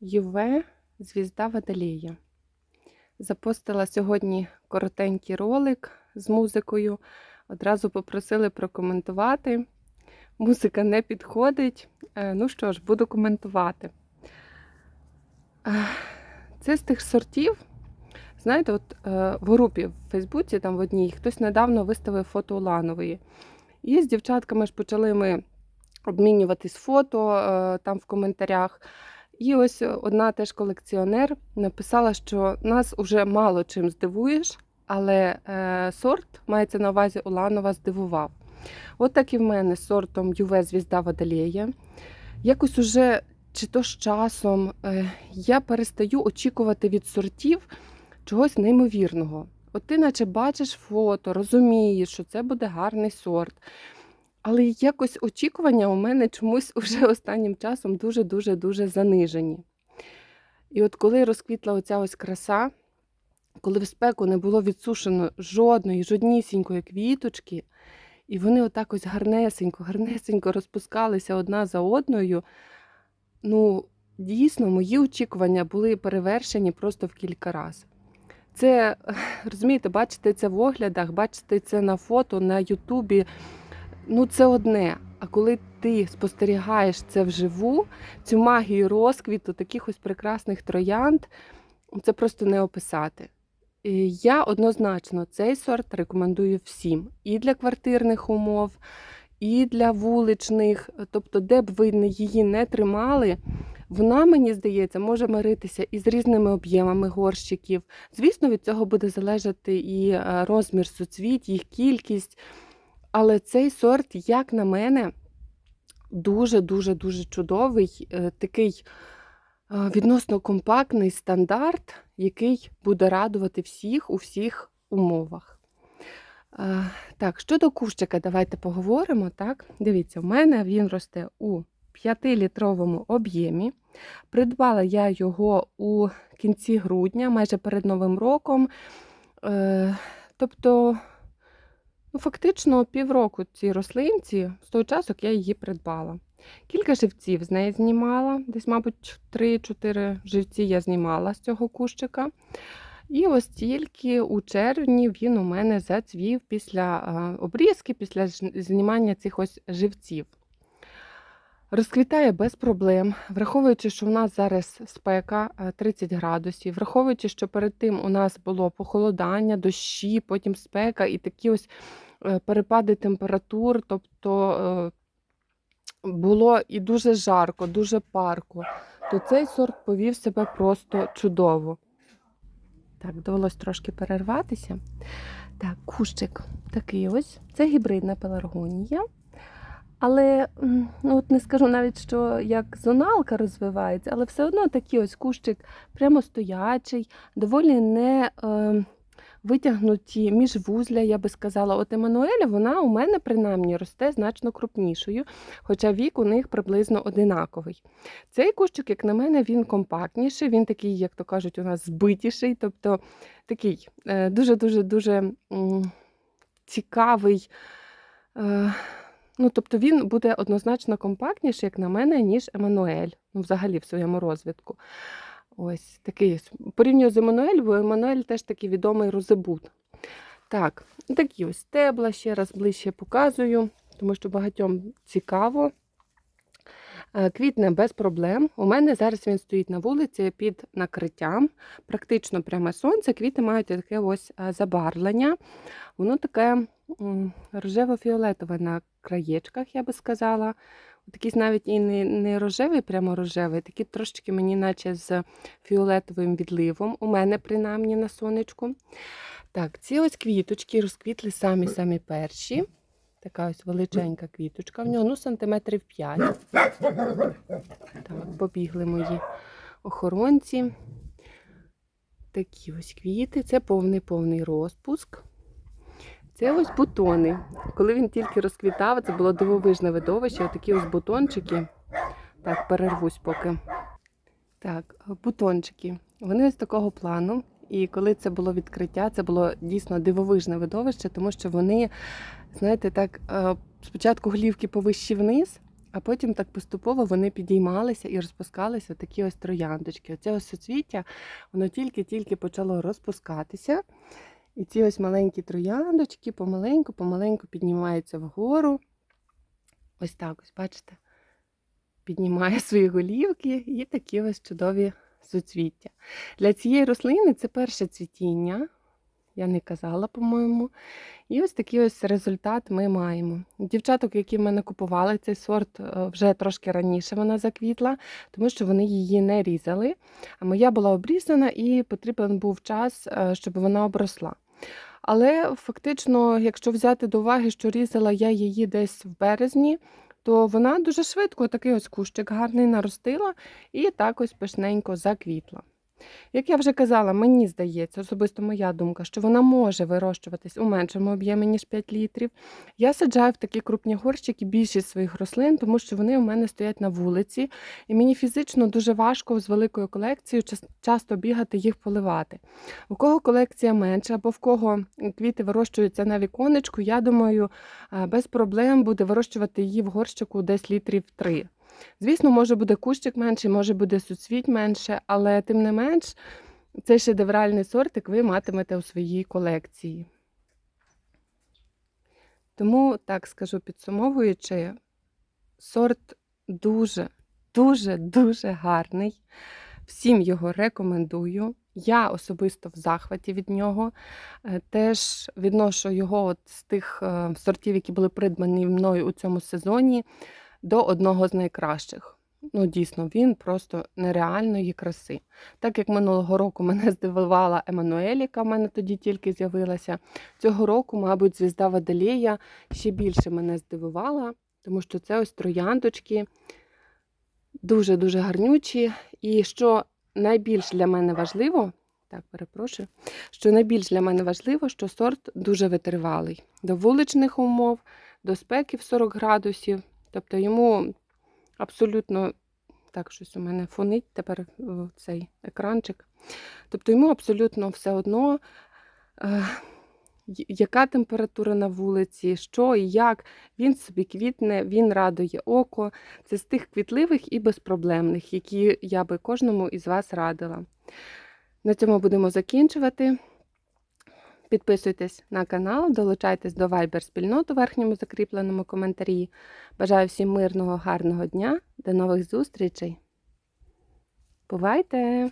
Юве Звізда Водолія. Запостила сьогодні коротенький ролик з музикою. Одразу попросили прокоментувати. Музика не підходить. Е, Ну що ж, буду коментувати. Е, Це з тих сортів. Знаєте, от е, в групі в Фейсбуці, там в одній, хтось недавно виставив фото Уланової. І з дівчатками ж почали ми обмінюватись фото там в коментарях. І ось одна теж колекціонер написала, що нас уже мало чим здивуєш, але е, сорт мається на увазі Уланова здивував. От так і в мене з сортом Юве Звізда Водолея. Якось уже чи то з часом е, я перестаю очікувати від сортів чогось неймовірного. От ти наче бачиш фото, розумієш, що це буде гарний сорт. Але якось очікування у мене чомусь уже останнім часом дуже-дуже дуже занижені. І от коли розквітла оця ось краса, коли в спеку не було відсушено жодної, жоднісінької квіточки, і вони отак ось гарнесенько, гарнесенько розпускалися одна за одною, ну, дійсно, мої очікування були перевершені просто в кілька разів. Це, розумієте, бачите це в оглядах, бачите це на фото, на Ютубі. Ну, це одне. А коли ти спостерігаєш це вживу, цю магію розквіту, таких ось прекрасних троянд, це просто не описати. Я однозначно цей сорт рекомендую всім і для квартирних умов, і для вуличних. Тобто, де б ви її не тримали, вона, мені здається, може миритися із різними об'ємами горщиків. Звісно, від цього буде залежати і е, розмір суцвіт, їх кількість. Але цей сорт, як на мене, дуже-дуже дуже чудовий, е, такий е, відносно компактний стандарт, який буде радувати всіх у всіх умовах. Е, Так, щодо кущика, давайте поговоримо. Так, Дивіться, в мене він росте у 5-літровому об'ємі. Придбала я його у кінці грудня, майже перед Новим роком. Тобто. Ну, фактично півроку цій рослинці, з того часу, я її придбала. Кілька живців з неї знімала, десь, мабуть, 3-4 живці я знімала з цього кущика. І ось тільки у червні він у мене зацвів після обрізки, після знімання цих ось живців. Розквітає без проблем, враховуючи, що в нас зараз спека 30 градусів, враховуючи, що перед тим у нас було похолодання, дощі, потім спека і такі ось перепади температур, тобто е, було і дуже жарко, дуже парко, то цей сорт повів себе просто чудово. Так, довелось трошки перерватися. Так, кущик такий ось. Це гібридна пеларгонія. Але ну, от не скажу навіть, що як зоналка розвивається, але все одно такий ось кущик прямо стоячий, доволі не е, витягнуті міжвузля, я би сказала. От Еммануеля, вона у мене принаймні росте значно крупнішою, хоча вік у них приблизно одинаковий. Цей кущик, як на мене, він компактніший, він такий, як то кажуть, у нас збитіший, тобто такий дуже-дуже дуже цікавий. Е, Ну, тобто він буде однозначно компактніший, як на мене, ніж Еммануель, ну, взагалі в своєму розвитку. Ось такий порівнюю з Еммануель, бо Еммануель теж такий відомий розебут. Так, такі ось стебла, ще раз ближче показую, тому що багатьом цікаво. Е, квітне без проблем. У мене зараз він стоїть на вулиці під накриттям, практично пряме сонце, квіти мають таке ось е, забарвлення. Воно таке рожево-фіолетове на краєчках, я би сказала. Такий навіть і не не рожевий, прямо рожевий, такий трошечки мені, наче з фіолетовим відливом. У мене, принаймні, на сонечку. Так, ці ось квіточки розквітли самі-самі перші. Така ось величенька квіточка в нього, ну, сантиметрів 5. Так, побігли мої охоронці. Такі ось квіти. Це повний-повний розпуск. Це ось бутони. Коли він тільки розквітав, це було дивовижне видовище. Отакі ось бутончики. Так, перервусь поки. Так, бутончики. Вони ось такого плану. І коли це було відкриття, це було дійсно дивовижне видовище, тому що вони, знаєте, так, е, спочатку глівки повищі вниз, А потім так поступово вони підіймалися і розпускалися такі ось трояндочки. Оце ось соцвіття, воно тільки-тільки почало розпускатися. І ці ось маленькі трояндочки помаленьку, помаленьку піднімаються вгору. Ось так ось, бачите, піднімає свої голівки і такі ось чудові суцвіття. Для цієї рослини це перше цвітіння. Я не казала, по-моєму. І ось такий ось результат ми маємо. Дівчаток, які в мене купували цей сорт, е, вже трошки раніше вона заквітла, тому що вони її не різали. А моя була обрізана і потрібен був час, е, щоб вона обросла. Але фактично, якщо взяти до уваги, що різала я її десь в березні, то вона дуже швидко такий ось кущик гарний наростила і так ось пишненько заквітла. Як я вже казала, мені здається, особисто моя думка, що вона може вирощуватись у меншому об'ємі, ніж 5 літрів. Я саджаю в такі крупні горщики більшість своїх рослин, тому що вони у мене стоять на вулиці, і мені фізично дуже важко з великою колекцією часто бігати їх поливати. У кого колекція менша, або в кого квіти вирощуються на віконечку, я думаю, е, без проблем буде вирощувати її в горщику десь літрів 3. Звісно, може буде кущик менший, може буде суцвіть менше, але тим не менш, цей шедевральний сортик ви матимете у своїй колекції. Тому, так скажу, підсумовуючи, сорт дуже, дуже, дуже гарний. Всім його рекомендую. Я особисто в захваті від нього. Е, Теж відношу його от з тих е, сортів, які були придбані мною у цьому сезоні, до одного з найкращих. Ну, дійсно, він просто нереальної краси. Так як минулого року мене здивувала Еммануель, яка в мене тоді тільки з'явилася. Цього року, мабуть, звізда Водолея ще більше мене здивувала, тому що це ось трояндочки дуже-дуже гарнючі. І що найбільш для мене важливо, так, перепрошую, що найбільш для мене важливо, що сорт дуже витривалий до вуличних умов, до спеки в 40 градусів. Тобто йому абсолютно так, щось у мене фонить тепер цей екранчик. Тобто йому абсолютно все одно, е, яка температура на вулиці, що і як. Він собі квітне, він радує око. Це з тих квітливих і безпроблемних, які я би кожному із вас радила. На цьому будемо закінчувати. Підписуйтесь на канал, долучайтесь до Viber спільноту в верхньому закріпленому коментарі. Бажаю всім мирного, гарного дня. До нових зустрічей. Бувайте!